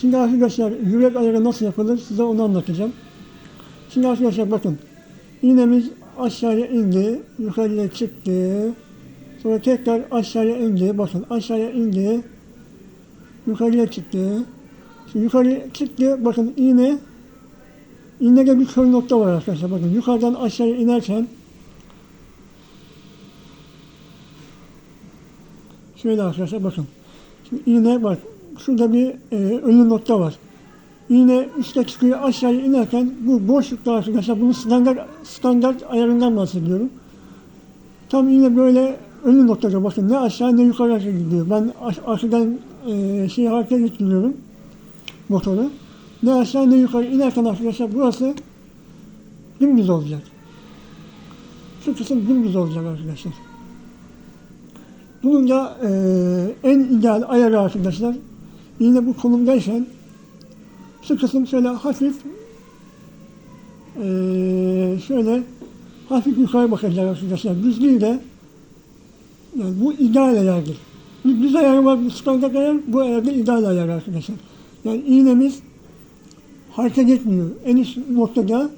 Şimdi arkadaşlar yürek ayarı nasıl yapılır size onu anlatacağım. Şimdi arkadaşlar bakın. İğnemiz aşağıya indi, yukarıya çıktı. Sonra tekrar aşağıya indi. Bakın aşağıya indi. Yukarıya çıktı. Şimdi yukarıya çıktı. Bakın iğne İğnede bir kör nokta var arkadaşlar. Bakın yukarıdan aşağıya inerken şöyle arkadaşlar bakın. Şimdi iğne bak. Şurada bir e, ölü nokta var. İğne üstte çıkıyor aşağıya inerken bu boşlukta arkadaşlar bunu standart standart ayarından bahsediyorum. Tam iğne böyle ölü noktada bakın ne aşağı ne yukarı gidiyor. Ben arkadan e, şeyi hareket ettiriyorum motoru. Ne aşağı ne yukarı inerken arkadaşlar burası dümdüz olacak. Şu kısım dümdüz olacak arkadaşlar. Bunun da e, en ideal ayarı arkadaşlar yine bu konumdayken şu şöyle hafif e, şöyle hafif yukarı bakacak arkadaşlar. Düz de yani bu ideal ayardır. Bir düz ayarı var, bir standart ayar, bu ayarda ideal ayar arkadaşlar. Yani iğnemiz hareket etmiyor. En üst noktada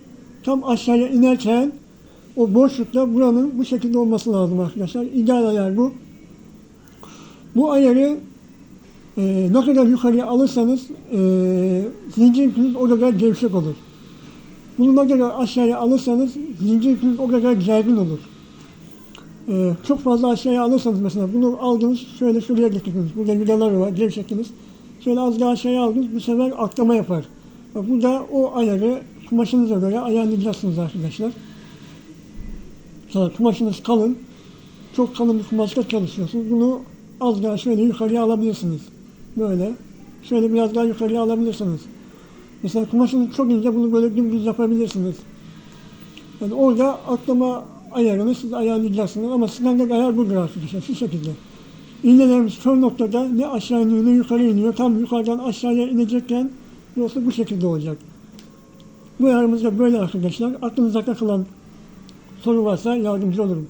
tam aşağıya inerken o boşlukta buranın bu şekilde olması lazım arkadaşlar. İdeal ayar bu. Bu ayarı e, ne kadar yukarıya alırsanız e, zincir ipiniz o kadar gevşek olur. Bunu ne kadar aşağıya alırsanız zincir ipiniz o kadar gergin olur. E, çok fazla aşağıya alırsanız mesela bunu aldınız şöyle şuraya getirdiniz. Burada vidaları var gevşettiniz. Şöyle az daha aşağıya aldınız bu sefer atlama yapar. Bak Burada o ayarı kumaşınıza göre ayarlayacaksınız arkadaşlar. Sonra kumaşınız kalın. Çok kalın bir kumaşta çalışıyorsunuz. Bunu az daha şöyle yukarıya alabilirsiniz. Böyle. Şöyle biraz daha yukarıya alabilirsiniz. Mesela kumaşınız çok ince bunu böyle dümdüz yapabilirsiniz. Yani orada atlama ayarını siz ayarlayacaksınız ama standart ayar budur arkadaşlar şu şekilde. İğnelerimiz kör noktada ne aşağı iniyor ne yukarı iniyor. Tam yukarıdan aşağıya inecekken burası bu şekilde olacak. Bu ayarımız da böyle arkadaşlar. Aklınızda takılan soru varsa yardımcı olurum.